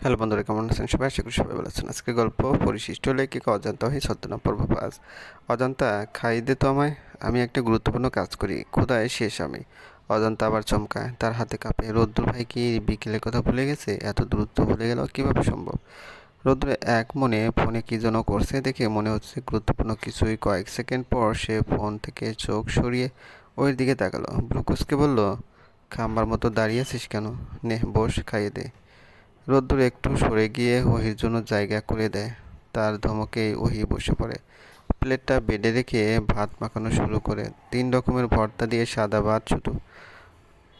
Hello বন্ধুরা, কেমন আছেন সবাই? আশা করি সবাই ভালো আছেন। আজকে গল্প পরিশিষ্ট লেখিকা অজান্তা হয়ে ছদ্মনাম পর্ব পাঁচ অজান্তা, খাই দে তো আমায়। আমি একটা গুরুত্বপূর্ণ কাজ করি। ক্ষুদায় শেষ আমি। অজান্তা আবার চমকায়। তার হাতে কাঁপে। রোদ্দুর, ভাই কি বিকেলের কথা ভুলে গেছে? এত দ্রুত ভুলে গেল কীভাবে সম্ভব? রোদ্দুর এক মনে ফোনে কী যেন করছে দেখে মনে হচ্ছে গুরুত্বপূর্ণ কিছুই। কয়েক সেকেন্ড পর সে ফোন থেকে চোখ সরিয়ে ওর দিকে তাকালো। ব্রুকুসকে বলল, খাম্বার মতো দাঁড়িয়ে আছিস কেন? নে, বস, খাইয়ে দে। রোদ্দুর একটু সরে গিয়ে ওহির জন্য জায়গা করে দেয়। তার ধমকে ওহি বসে পড়ে। প্লেটটা বেডে রেখে ভাত মাখানো শুরু করে। তিন রকমের ভর্তা দিয়ে সাদা ভাত শুধু।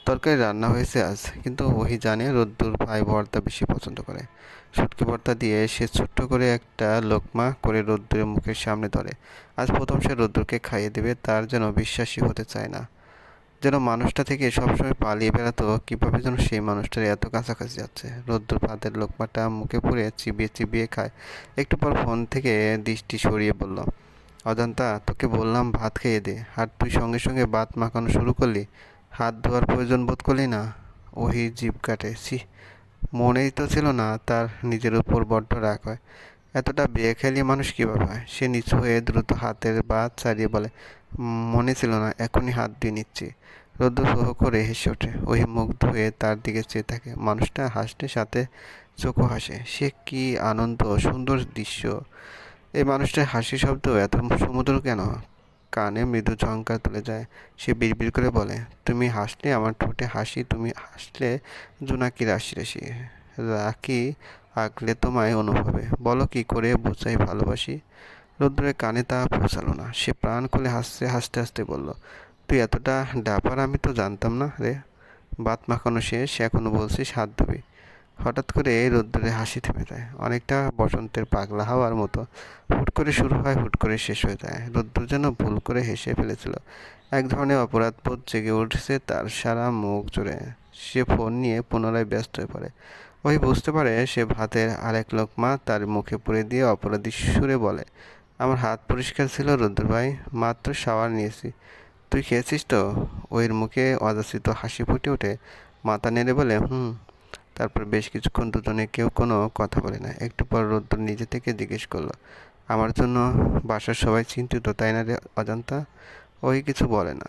তরকারি রান্না হয়েছে আজ, কিন্তু ওহি জানে রোদ্দুর ভাই ভর্তা বেশি পছন্দ করে। শুটকি ভর্তা দিয়ে সে ছোট্ট করে একটা লোকমা করে রোদ্দুরের মুখের সামনে ধরে। আজ প্রথম সে রোদ্দুরকে খাইয়ে দেবে, তার যেন বিশ্বাসী হতে চায় না। যেন মানুষটা থেকে সবসময় পালিয়ে বেড়াতো, কীভাবে যেন সেই মানুষটার এত কাছাকাছি যাচ্ছে। রোদ্দুর ভাতের লোকমাটা মুখে পুড়ে চিবিয়ে চিবিয়ে খায়। একটু পর ফোন থেকে দৃষ্টি সরিয়ে বলল, অজান্তা, তোকে বললাম ভাত খেয়ে দে। আর তুই সঙ্গে সঙ্গে ভাত মাখানো শুরু করলি। হাত ধোয়ার প্রয়োজন বোধ করলি না? ওহি জিভ কাটে। ছি, মনেই তো ছিল না তার নিজের উপর বড্ড রাগ হয়। এতটা বিয়ে খেলি মানুষ কীভাবে হয়? সে নিচু হয়ে দ্রুত হাতের বাদ ছাড়িয়ে বলে, মনে ছিল না, এখনই হাত দিয়ে নিচ্ছি। রোদ্দুর হো করে হেসে ওঠে। ওই মুগ্ধ হয়ে তার দিকে চেয়ে থাকে। মানুষটা হাসতে সাথে চোখও হাসে। সে কি আনন্দ, সুন্দর দৃশ্য। এই মানুষটার হাসি শব্দ এত সমুদ্র কেন? কানে মৃদু ঝঙ্কার তুলে যায়। সে বিড়বিড় করে বলে, তুমি হাসলে আমার ঠোঁটে হাসি, তুমি হাসলে জোনাকি রাশি রাশি রাখি আঁকলে তোমায় অনুভবে। বলো কি করে বোঝাই ভালোবাসি? রোদ্রের কানে তা পৌঁছালো না। সে প্রাণ খুলে হাসতে হাসতে হাসতে বলল, তুই এতটা ডাপার আমি তো জানতাম না রে। বাত মাখানো শেষ এখনও বলছিস হাত ধুবি। হঠাৎ করে রোদ্দুরে হাসি থেমে যায়। অনেকটা বসন্তের পাগলা হাওয়ার মতো হুট করে শুরু হয়, হুট করে শেষ হয়ে যায়। রোদ্দুর যেন ভুল করে হেসে ফেলেছিল। এক ধরনের অপরাধ অপরাধবোধ জেগে উঠছে তার সারা মুখ জুড়ে। সে ফোন নিয়ে পুনরায় ব্যস্ত হয়ে পড়ে। ওই বুঝতে পারে সে ভাতের আরেক লোকমা তার মুখে পুড়ে দিয়ে অপরাধী সুরে বলে, আমার হাত পরিষ্কার ছিল রুদ্র ভাই, মাত্র শাওয়ার নিয়েছি। তুই খেয়েছিস তো? ওইর মুখে অযাচিত হাসি ফুটে ওঠে। মাথা নেড়ে বলে, হুম। তারপর বেশ কিছুক্ষণ দুজনে কেউ কোনো কথা বলে না। একটু পর রোদ্দুর নিজে থেকে জিজ্ঞেস করল, আমার জন্য বাসার সবাই চিন্তিত, তাই না রে অজান্তা? ওই কিছু বলে না।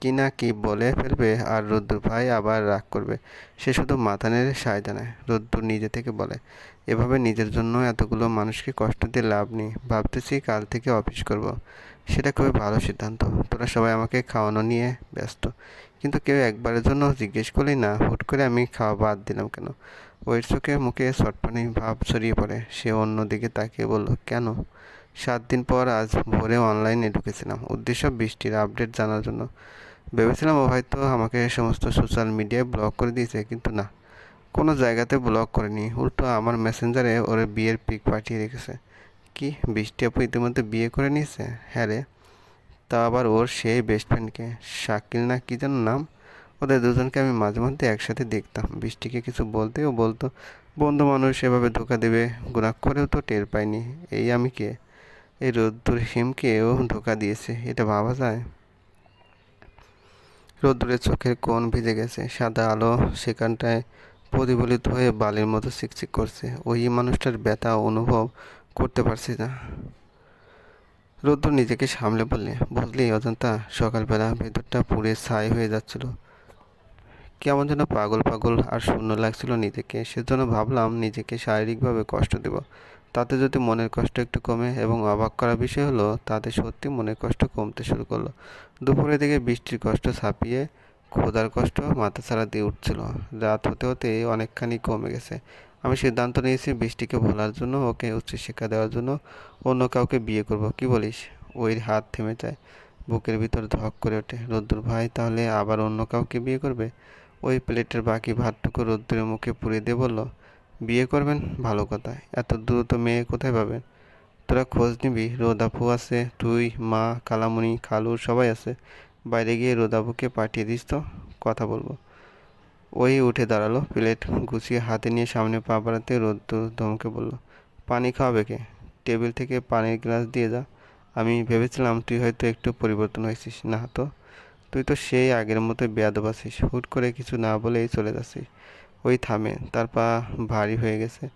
কি না কি বলে ফেলবে আর রোদ্দুর ভাই আবার রাগ করবে। সে শুধু মাথা নেড়ে সায় জানায়। রোদ্দুর নিজে থেকে বলে, এভাবে নিজের জন্য এতগুলো মানুষকে কষ্ট দিয়ে লাভ নেই। ভাবতেছি কাল থেকে অফিস করব। সেটা খুবই ভালো সিদ্ধান্ত। তোরা সবাই আমাকে খাওয়ানো নিয়ে ব্যস্ত। কিন্তু কেউ একবারের জন্য জিজ্ঞেস করলেই না, হুট করে আমি খাওয়া বাদ দিলাম কেন? ওই চোখে মুখে সটপানি ভাব ছড়িয়ে পড়ে। সে অন্য দিকে তাকিয়ে বলল, কেন? সাত দিন পর আজ ভোরে অনলাইনে ঢুকেছিলাম। উদ্দেশ্য বৃষ্টির আপডেট জানার জন্য। ভেবেছিলাম ও হয়তো আমাকে সমস্ত সোশ্যাল মিডিয়ায় ব্লক করে দিয়েছে, কিন্তু না। কোনো জায়গাতে ব্লক করেনি। উল্টো আমার মেসেঞ্জারে ওর বিয়ের পিক পাঠিয়ে রেখেছে। কি, বৃষ্টি আপু ইতিমধ্যে বিয়ে করে নিয়েছে? হ্যাঁ রে। তা আবার ওর সেই বেস্ট ফ্রেন্ডকে শাকিল না কি যেন নাম? ওদের দুজনকে আমি মাঝে মধ্যে একসাথে দেখতাম। বৃষ্টিকে কিছু বলতে ও বলতো, বন্ধু মানুষ এভাবে ধোকা দেবে? গুণাক করেও তো টের পাইনি। এই আমি কে? এই রোদ্দুর হিমকেও ধোকা দিয়েছে। এটা ভাবা যায়? রোদ্দুরের চোখের কোণ ভিজে গেছে। সাদা আলো সেখানটায় প্রতিফলিত হয়ে বালির মতো চিকচিক করছে। ওই মানুষটার ব্যথা অনুভব করতে পারছি না। রোদ্দুর নিজেকে সামলে বললে, বুঝলি অজন্তা, সকালবেলা ভেতরটা পুড়ে ছাই হয়ে যাচ্ছিল। কেমন যেন পাগল পাগল আর শূন্য লাগছিল নিজেকে। সেজন্য ভাবলাম নিজেকে শারীরিকভাবে কষ্ট দেব। তাতে যদি মনের কষ্ট একটু কমে এবং অবাক করা বিষয় হলো, তাতে সত্যি মনের কষ্ট কমতে শুরু করল। দুপুরের দিকে বৃষ্টির কষ্ট ছাপিয়ে খোদার কষ্ট মাথা ছাড়া দিয়ে উঠছিল। রাত হতে হতে অনেকখানি কমে গেছে। আমি সিদ্ধান্ত নিয়েছি বৃষ্টিকে ভোলার জন্য, ওকে উচ্চশিক্ষা দেওয়ার জন্য, অন্য কাউকে বিয়ে করব। কি বলিস? ওই হাত থেমে যায়, বুকের ভিতর ধক করে ওঠে। রোদ্দুর, ভাই, তাহলে আবার অন্য কাউকে বিয়ে করবে? ওই প্লেটের বাকি ভাতটুকু রোদ্দুরের মুখে পুড়িয়ে দিয়ে বলল বিয়ে করবেন? ভালো কথা। এত দ্রুত মেয়ে কোথায় পাবেন? তোরা খোঁজ নিবি। রোদাফু আছে, তুই, মা কালামুনি খালু সবাই আছে। বাইরে গিয়ে রোদাফুকে পাঠিয়ে দিস তো, কথা বলব। ওই উঠে দাঁড়াল, প্লেট গুছিয়ে হাতে নিয়ে সামনে পা বাড়াতে রোদ্দুর ধমকে বলল, পানি খাওয়াবে কে? টেবিল থেকে পানির গ্লাস দিয়ে যা। আমি ভেবেছিলাম তুই হয়তো একটু পরিবর্তন হয়েছিস। না তো, তুই তো সেই আগের মতো বেয়াদব আছিস। হুট করে কিছু না বলেই চলে যাচ্ছিস। ওই থামে, তার পা ভারী হয়ে গেছে।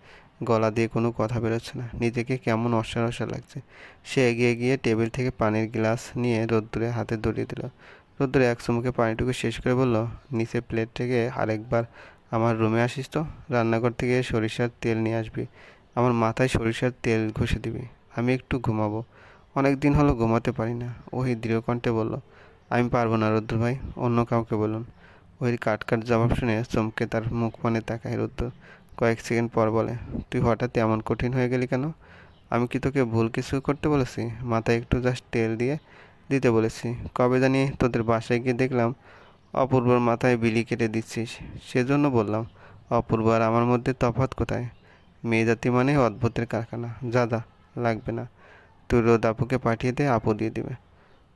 গলা দিয়ে কোনো কথা বেরোচ্ছে না। নিজেকে কেমন অসার অসার লাগছে। সে এগিয়ে গিয়ে টেবিল থেকে পানির গ্লাস নিয়ে রোদ্দুরে হাতে ধরিয়ে দিল। রোদ্দুরে এক চুমুকে পানিটুকু শেষ করে বলল, নিচে প্লেট থেকে আরেকবার আমার রুমে আসিস তো? রান্নাঘর থেকে সরিষার তেল নিয়ে আসবি। আমার মাথায় সরিষার তেল ঘষে দিবি। আমি একটু ঘুমাবো। অনেক দিন হলো ঘুমাতে পারি না। ওই দৃঢ়কণ্ঠে বলল, আমি পারব না রুদ্র ভাই, অন্য কাউকে বলুন। ওই কাট কাট জবাব শুনে চমকে তার মুখ পানে তাকায় রুদ্র। কয়েক সেকেন্ড পর বলে, তুই হঠাৎ এমন কঠিন হয়ে গেলি কেন? আমি কি তোকে ভুল কিছু করতে বলেছি? মাথায় একটু জাস্ট তেল দিয়ে দিতে বলেছি। কবে জানি তোদের বাসায় গিয়ে দেখলাম অপূর্বর মাথায় বিলি কেটে দিচ্ছিস। সেজন্য বললাম, অপূর্ব আর আমার মধ্যে তফাৎ কোথায়? মেয়ে জাতি মানে অদ্ভুতের কারখানা। যা যা, লাগবে না। তুই রোদ আপুকে পাঠিয়ে দে, আপু দিয়ে দিবে।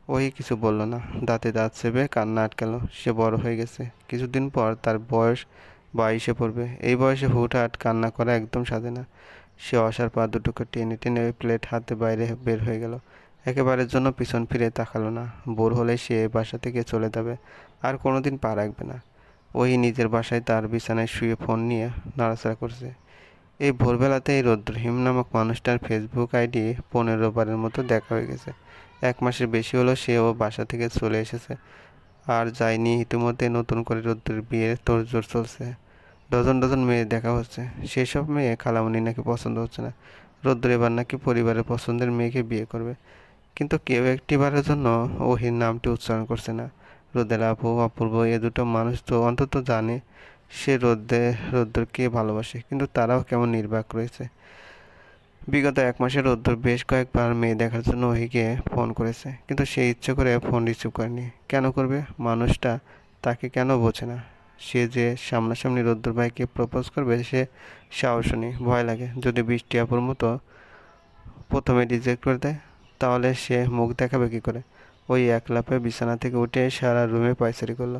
ওই কিছু বলল না। দাঁতে দাঁত চেপে কান্না আটকালো। সে বড় হয়ে গেছে। কিছুদিন পর তার বয়স বাইশে পড়বে। এই বয়সে হুটহাট কান্না করা একদম সাজে না। সে অসার পা দুটোকে টেনে টেনে ওই প্লেট হাতে বাইরে বের হয়ে গেল। একেবারের জন্য পিছন ফিরে তাকালো না। বোর হলে সে বাসা থেকে চলে যাবে। আর কোনোদিন পা রাখবে না। ওই নিজের বাসায় তার বিছানায় শুয়ে ফোন নিয়ে নাড়াচাড়া করছে। এই ভোরবেলাতেই রৌদ্রহিম নামক মানুষটার ফেসবুক আইডি পনেরো বারের মতো দেখা হয়ে গেছে। এক মাসের বেশি হলো সেও বাসা থেকে চলে এসেছে। আর যায়নি, ইতিমধ্যে নতুন করে রৌদ্রের বিয়ের তোড়জোড় চলছে। ডজন ডজন মেয়ে দেখা হচ্ছে। সেসব মেয়ে খালামণি নাকি পছন্দ হচ্ছে না। রৌদ্র এবার নাকি পরিবারের পছন্দের মেয়েকে বিয়ে করবে। কিন্তু কেউ একটিবারের জন্য ওহির নামটি উচ্চারণ করছে না। রোদের আপু অপূর্ব, এ দুটো মানুষ তো অন্তত জানে, সে রোদ্রে রোদ্রকে ভালোবাসে, কিন্তু তারাও কেমন নির্বাক রয়েছে। বিগত এক মাসের রোদ্দুর বেশ কয়েকবার মেয়ে দেখার জন্য ওহিকে ফোন করেছে, কিন্তু সে ইচ্ছে করে ফোন রিসিভ করেনি। কেন করবে? মানুষটা তাকে কেন বোঝে না? সে যে সামনাসামনি রোদ্দুর ভাইকে প্রপোজ করবে, সে সাহস নেই, ভয় লাগে। যদি বৃষ্টি আপুর মতো প্রথমে রিজেক্ট করে দেয়, তাহলে সে মুখ দেখাবে কী করে? ওই এক লাফে বিছানা থেকে উঠে সারা রুমে পায়চারি করল।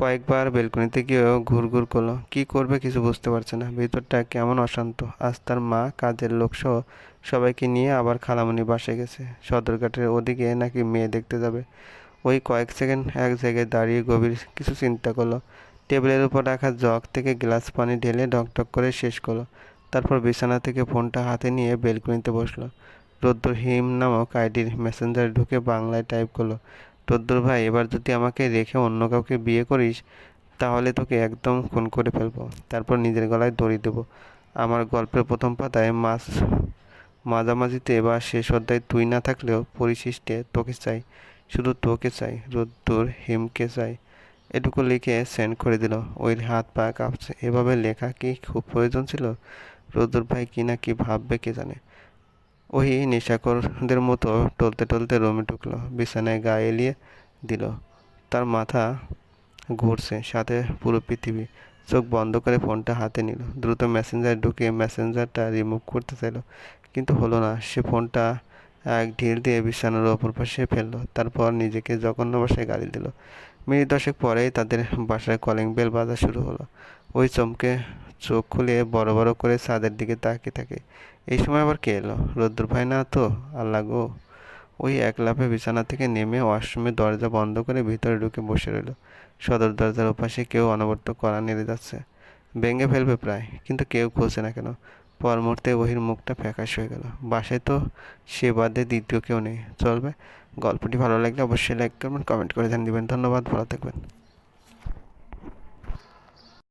কয়েকবার বেলকনিতে গিয়েও ঘুরঘুর করল। কি করবে কিছু বুঝতে পারছে না। ভিতরটা কেমন অশান্ত। আজ তার মা, কাজের লোকসহ সবাইকে নিয়ে আবার খালামণি বাসে গেছে। সদরঘাটের ওদিকে নাকি মেয়ে দেখতে যাবে। ওই কয়েক সেকেন্ড এক জায়গায় দাঁড়িয়ে গভীর কিছু চিন্তা করল। টেবিলের উপর রাখা জগ থেকে গ্লাস পানি ঢেলে ঢকঢক করে শেষ করল। তারপর বিছানা থেকে ফোনটা হাতে নিয়ে বেলকনিতে বসল। রোদ্দুর হিম নামক আইডির মেসেঞ্জারে ঢুকে বাংলায় টাইপ করল রোদ্দুর ভাই, এবার যদি আমাকে রেখে অন্য কাউকে বিয়ে করিস, তাহলে তোকে একদম খুন করে ফেলব। তারপর নিজের গলায় দড়ি দেবো। আমার গল্পের প্রথম পাতায় মাছ মাঝামাঝিতে বা শেষ অধ্যায় তুই না থাকলেও পরিশিষ্টে তোকে চাই। শুধু তোকে চাই, রোদ্দুর হিমকে চাই। এটুকু লিখে সেন্ড করে দিল। ওই হাত পা কাঁপছে। এভাবে লেখা কি খুব প্রয়োজন ছিল? রোদ্দুর ভাই কি না কি ভাববে কে জানে। ওই নেশাকরদের মতো টলতে টলতে রুমে ঢুকলো, বিছানায় গা এলিয়ে দিল। তার মাথা ঘুরছে, সাথে পুরো পৃথিবী। চোখ বন্ধ করে ফোনটা হাতে নিল। দ্রুত মেসেঞ্জার ঢুকে মেসেঞ্জারটা রিমুভ করতে চাইলো, কিন্তু হলো না। সে ফোনটা এক ঢিল দিয়ে বিছানার ওপর পাশে ফেলল, তারপর নিজেকে জঘন্য বাসায় গালি দিল। মিনিট দশেক পরেই তাদের বাসায় কলিং বেল বাজা শুরু হলো। ওই চমকে চোখ খুলে বড় বড় করে ছাদের দিকে তাকিয়ে থাকে। এই সময় আবার কে এলো? রোদ্দুর ভাই না তো? আল্লাহ গো। ওই এক লাফে বিছানা থেকে নেমে ওয়াশরুমে দরজা বন্ধ করে ভিতরে ঢুকে বসে রইল। সদর দরজার ওপাশে কেউ অনবর্ত করা নেড়ে যাচ্ছে। ভেঙে ফেলবে প্রায়, কিন্তু কেউ খুলছে না কেন? পর মুহূর্তে ওহির মুখটা ফ্যাকাশ হয়ে গেল। বাসায় তো সে বাদে দ্বিতীয় কেউ নেই। চলবে? গল্পটি ভালো লাগলে অবশ্যই লাইক করবেন কমেন্ট করে জানিয়ে দেবেন। ধন্যবাদ, ভালো থাকবেন।